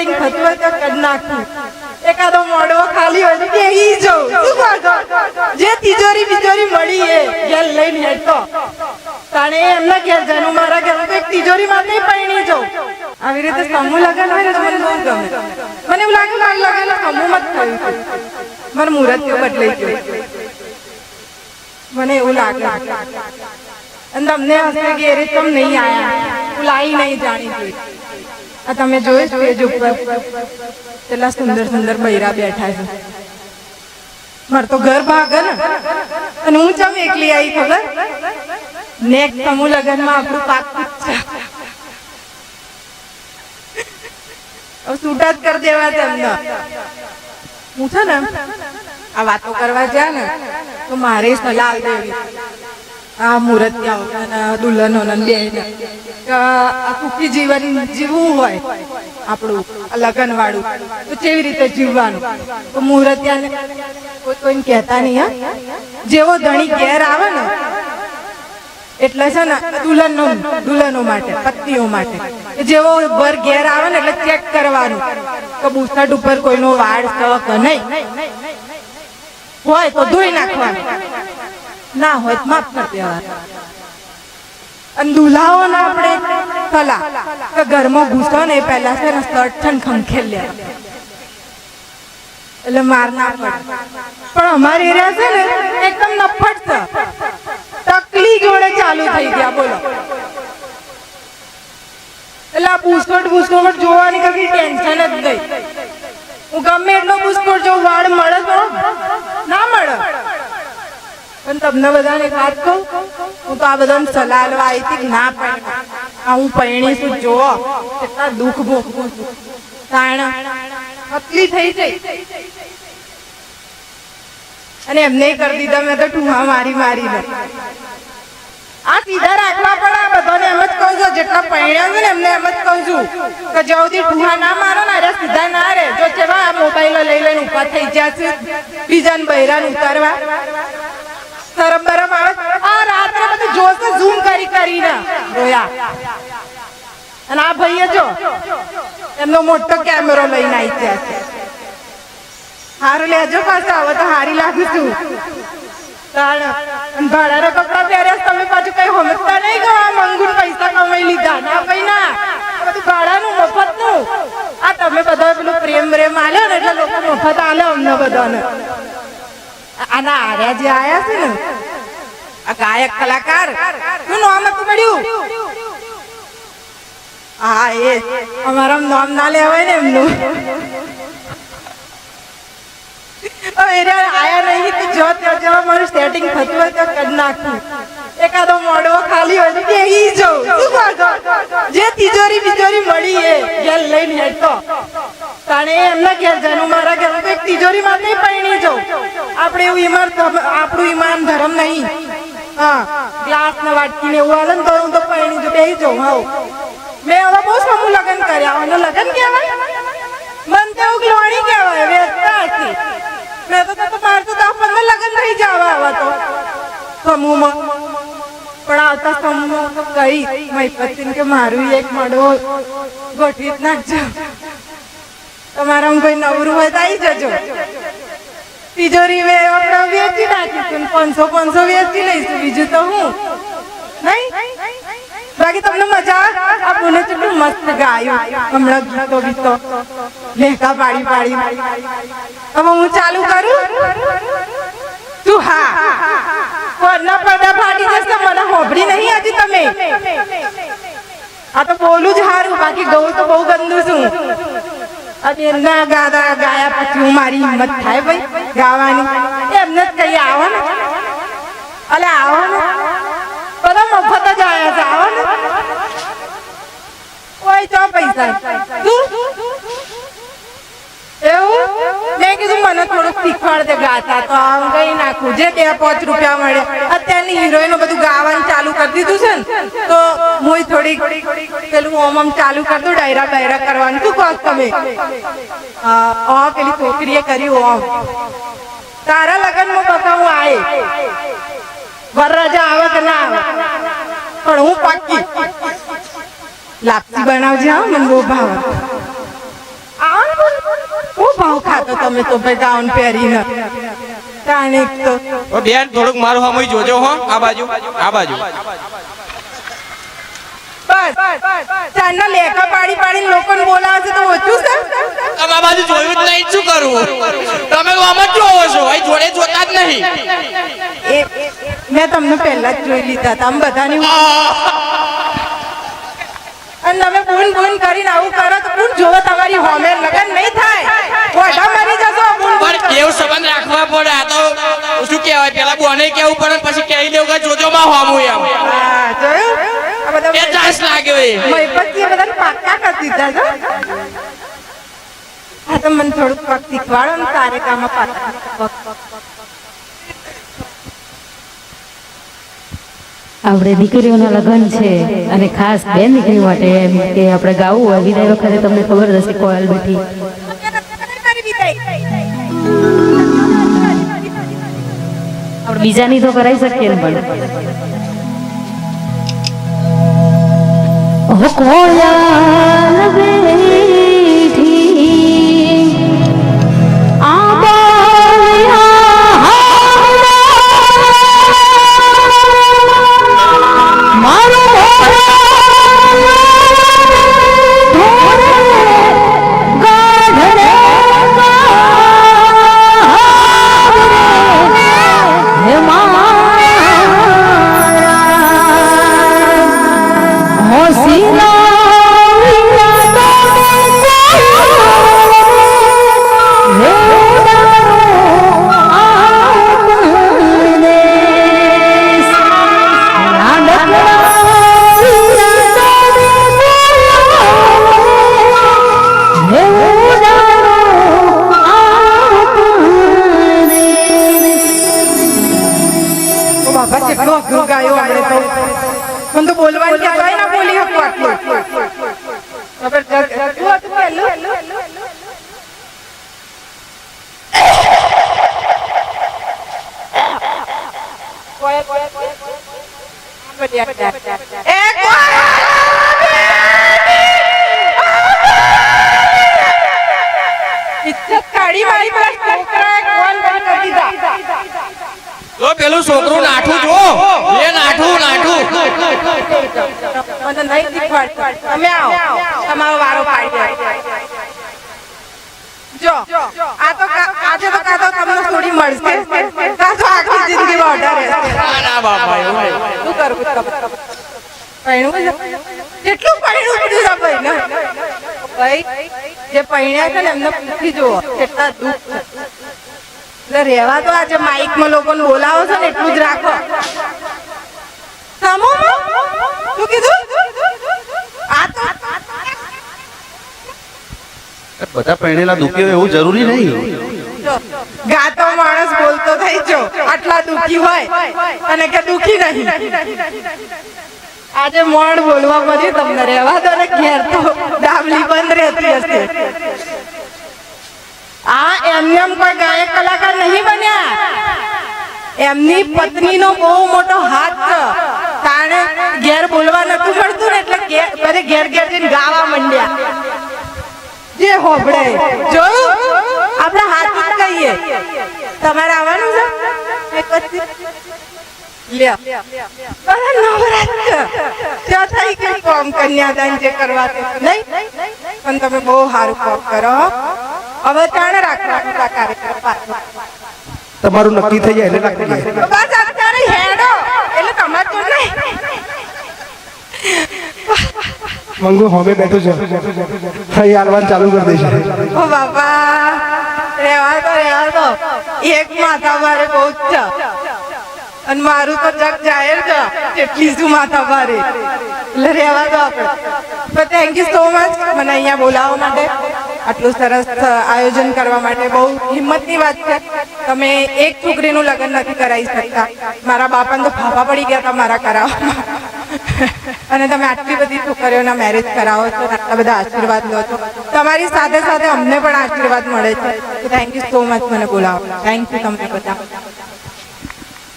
Setting થતું હોય તો કરી નાખું. એકાદો મોડવો ખાલી હોય તો બેહી જવું જે તિજોરી બિજોરી મળી એ ઘેર લઈને હેડતો. તાણે એમના ઘેર જવાનું મારા ઘેર તો એક તિજોરી માટે પૈણી જાઉં. આવી રીતે સમૂહ લગન હોય ને મને બહુ ગમે. મને એવું લાગ્યું મારું લગન સમૂહમાં જ થયું મારું મુહૂર્ત બદલાઈ ગયું. મને એવું લાગ્યું અને તમને હશે કે એ રીતે તમે નહીં આયા. લાઈ નહીં જાણી. જોઈ આ તમે જોયું સ્ટેજ ઉપર? કેટલા સુંદર સુંદર બૈરા બેઠા છે. મારે તો ઘર ભાગ ને? અને હું ચમ એકલી આવી ખબર? નેક સમૂહ લગનમાં આપણું પાકું છૂટા જ કરી દેવા તમને હું છે ને, આ વાતો કરવા જ્યાં ને, તો મારે સલાહ દેવી. આ મુહૂર્ત દુલ્હનો ને આ સુખી જીવન જીવવું હોય, આપણું લગન વાળું તો કેવી રીતે જીવવાનું? તો મુહૂર્ત કોઈ કોઈને કહેતા નહીં, હા? જેવો ધણી ઘેર આવે ને, એટલે છે ને, દુલ્હનનો, દુલ્હનો માટે પત્નીઓ માટે જેવો ઘર ઘેર આવે ને, એટલે ચેક કરવાનું, કે બુસટ ઉપર કોઈનો વાળ છે કે નહીં. હોય તો ધોઈ નાખવાનું. ના હોય માફ કરી દેવા અને દુલ્હાઓને આપણે કલા, કે ઘરમાં ઘૂસો ને પહેલા છે ને શર્ટ છે ને ખંખેલ લે. એટલે માર ના પડે. પણ અમારી એરિયા છે ને એકદમ નફટ છે. તકલી જોડે ચાલુ થઈ ગયા, બોલો. એટલે આ બુસ્કોટ બુસ્કોટ જોવાની કઈ ટેન્શન જ નહીં. હું ગમે એટલો બુસ્કોટ જો વાળ મળે તો ના પણ તમને બધાને વાત કહું? હું તો આ બધાને સલાહ લેવા આવી હતી ના પૈણી આ હું પૈણી છું જો કેટલા દુઃખ ભોગવું છું. તાણ, પતલી થઈ જઈ. અને એમને કરી દીધા, મેં તો ટૂંહા મારી મારી દે આ સીધા રાખવા પડે, આ બધાને એમ જ કહું છું, જેટલા પૈણ્યા છે ને, એમને એમ જ કહું છું, કે જવથી ટૂંહા ના મારો ને અરે સીધા ના રે. જો આ મોબાઈલ લઈ લઈને ઊભા થઈ ગયા છે, બીજાને બૈરાને ઉતારવા. શરમ બરમ આવે. આ રાત્રે બધું જોશે ઝૂમ કરી કરીને. રોયા. અને આ ભાઈએ જો, એમનો મોટો કેમેરો લઈને આવી ગયા છે. હારું લેજો પાછા હવે તો હારી લાગુ છું ભાડાના કપડા પહેર્યા તમે પાછું કઈ સમજતા નહીં આ મંગુન પૈસા કમાઈ લીધા? ના, ભાઈ, ના. બધું ભાડાનું મફતનું. આ તમે બધા પેલું પ્રેમ પ્રેમ આલ્યો ને એટલે લોકો મફત આલે અમને બધાને. આના આર્યા જે આયા છે ને. આ ગાયક કલાકાર. શું નામ હતું મળ્યું હા, એ અમારા નામ ના લેવાય ને એમનું. આયા નહીં જો મારું સેટિંગ થતું હોય તો એકાદો મોડવો ખાલી? જે તિજોરી બિજોરી મળી એ લઈને હેઠો તાણે એમના ઘેર જેનું મારા ઘર એક તિજોરી નહીં પૈણી જાઉં. આપણે એવું ઈમાન આપણું ઈમાન ધર્મ નહીં. હા ગ્લાસ ને વાટકી ને એવું હાલે કરું તો પૈણી જો બેહી જાઉં હાવ મેં હવે બહુ સમૂહ લગ્ન કર્યા અને લગ્ન કહેવાય? મન તો એવું ગ્લોણી કહેવાય, વેચતા હતી મેં તો તો મારે તો દસ પંદર લગ્ન થઈ જવા આવા તો. સમૂહમાં. પણ આવતા સમૂહમાં તો કઈ મહીપતિને કે મારું એક મડો ગોઠવી નાખજો. તમારામાં કોઈ નવરું હોય તો આવી જજો. તિજોરી વે આપણે વેચી નાખીશું પાંચસો પાંચસો વેચી લઈશું. બીજું તો હું? નહીં? બાકી તમને મજા? આ બોલે કેટલું મસ્ત ગાયું. હમણાં ગીતો ગીતો લેખા પાડી પાડી. હવે હું ચાલુ કરું? તું હા. કોરના પડદા ફાટી જશે મને હોભળી નહીં હજી તમે. આ તો બોલું જ હારું. બાકી ગઉં તો બહુ ગંદુ છું. અને એમના ગાતા ગાયા પછી હું મારી હિંમત થાય ગાવાની. એમને જ કઈ આવો ને આવો ને બધા મફત જ આવ્યા છે આવો ને પૈસા. એવું? મેં કીધું મને થોડુંક શીખવાડ દે ગાતા, તો આમ કઈ નાખું. જે બે પાંચ રૂપિયા મળે, અત્યારની હિરોઈનો કરી છે ને તો હું થોડીક પેલું ઓમ ચાલુ કરી ડાયરા ડાયરા કરવાનું. શું કહો તમે. હા હા, પેલી છોકરીએ કર્યું ઓમ. તારા લગ્નમાં બતાવું આય. વરરાજા આવે કે ના આવે? પણ હું પાકી લાપસી બનાવજે હા ભાવે બહુ ભાવ ખાતો તમે તો ભાઈ ગાઉન પહેરીને. તાણીક. તો ઓ બેન થોડુંક મારું હમુય જોજો હો. આ બાજુ આ બાજુ. બસ ચાંદના લેખા પાડી પાડી લોકોને બોલાવે છે તો ઓછું છે. તમે આ બાજુ જોયું જ નહીં શું કરવું? તમે તો આમ જ જોવો છો. અહીં જોડે જોતા જ નહીં. મેં તમને પહેલા જ જોઈ લીધા હતા આમ બધાની અને તમે ફોન ફોન કરીને આવું કરો તો કોણ જોવો તમારી હોમે લગન નહીં થાય? ઓઢા મરી પણ એવું સંબંધ રાખવા પડે? આ તો શું કહેવાય? પેલા બોને કેવું પડે પછી કહી દેવું કે જોજો માં હોમું એમ. બધા એ ચાન્સ એ બધાને પાક્કા કરી દીધા છો હા. તો મને થોડુંક પગ શીખવાડો ને તારે કામમાં પાક્કા. આપણે દીકરીઓના લગ્ન છે અને ખાસ બે દીકરી માટે એમ કે આપણે ગાવું હોય વિદાય વખતે તમને ખબર હશે કોયલ બેઠી આપણે બીજાની તો કરાવી શકીએ ને પણ. કોયલ કેટલો ગાયો આપણે તો પણ તો બોલવાનું કે તોય ના બોલી શકું આટલું જબરજસ્ત શું હતું પહેલું એ ઇજ્જત કાઢી મારી પર છોકરા કોણ બંધ કરી દીધા તો પેલું છોકરું નાઠું જો એ નાઠું નાઠું. તમે આવો. તમારો વારો જો આ તો આજે તો કાં તો તમને થોડી મળશે. કાં તો આખી જિંદગી ઓર્ડર ના ના બાપા. શું કરવું છે? કેટલું પૈણું બધું છે ભાઈ જે પૈણ્યા છે ને એમને પૂછી જુઓ. કેટલા દુઃખ છે. રહેવા તો આજે માઇકમાં લોકોને બોલાવો છો ને એટલું જ રાખો. સમૂહમાં? શું કીધું? આ તો બધા પહેણેલા દુખ્યો એવું જરૂરી નહીં. ગાતો માણસ બોલતો થઈ જો આટલા દુખી હોય અને કે દુખી નહીં. આજે મોણ બોલવા મળ્યું તમને રહેવા દો ને ઘેર તો ડાબલી બંધ રહેતી હશે. આ એમને એમ કોઈ ગાયક કલાકાર નહીં બન્યા. એમની પત્નીનો બહુ મોટો હાથ તાણે ઘેર બોલવા નથી મળતું ને એટલે બધે ઘેર ઘેર જઈને ગાવા માંડ્યા. જે હોબળે જોયું આપણે હાથ જ કહીએ. તમારે આવવાનું છે? થઈ ગયું કોમ કન્યાદાન જે કરવા નહીં? પણ તમે બહુ સારું કોમ કરો હવે તાણે રાખવાનું આ કાર્યક્રમ તમારું નક્કી થઈ જાય એટલે રાખી દે બસ અત્યારે હેડો. એટલે તમારે તો નહીં. મંગુ હોમે બેઠો છે? થઈ આલવાન ચાલુ કરી દેશે ઓ બાપા રહેવા તો રહેવા તો એક માથા મારે બહુ જ છે. અને મારું તો જગ જાહેર છે. કેટલી શું માથા મારે. એટલે રહેવા દો આપણે. તો થેન્ક યુ સો મચ મને અહીંયા બોલાવવા માટે. આટલું સરસ આયોજન કરવા માટે બહુ હિંમતની વાત છે. તમે એક છોકરીનું લગ્ન નથી કરાવી શકતા. મારા બાપાને તો ફાફા પડી ગયા હતા મારા કરાવવામાં. અને તમે આટલી બધી છોકરીઓના મેરેજ કરાવો છો આટલા બધા આશીર્વાદ લો છો. તમારી સાથે સાથે અમને પણ આશીર્વાદ મળે છે. થેન્ક યુ સો મચ મને બોલાવો. થેન્ક યુ તમને બધા.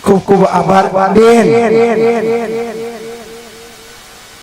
ખૂબ ખૂબ આભાર. બેન.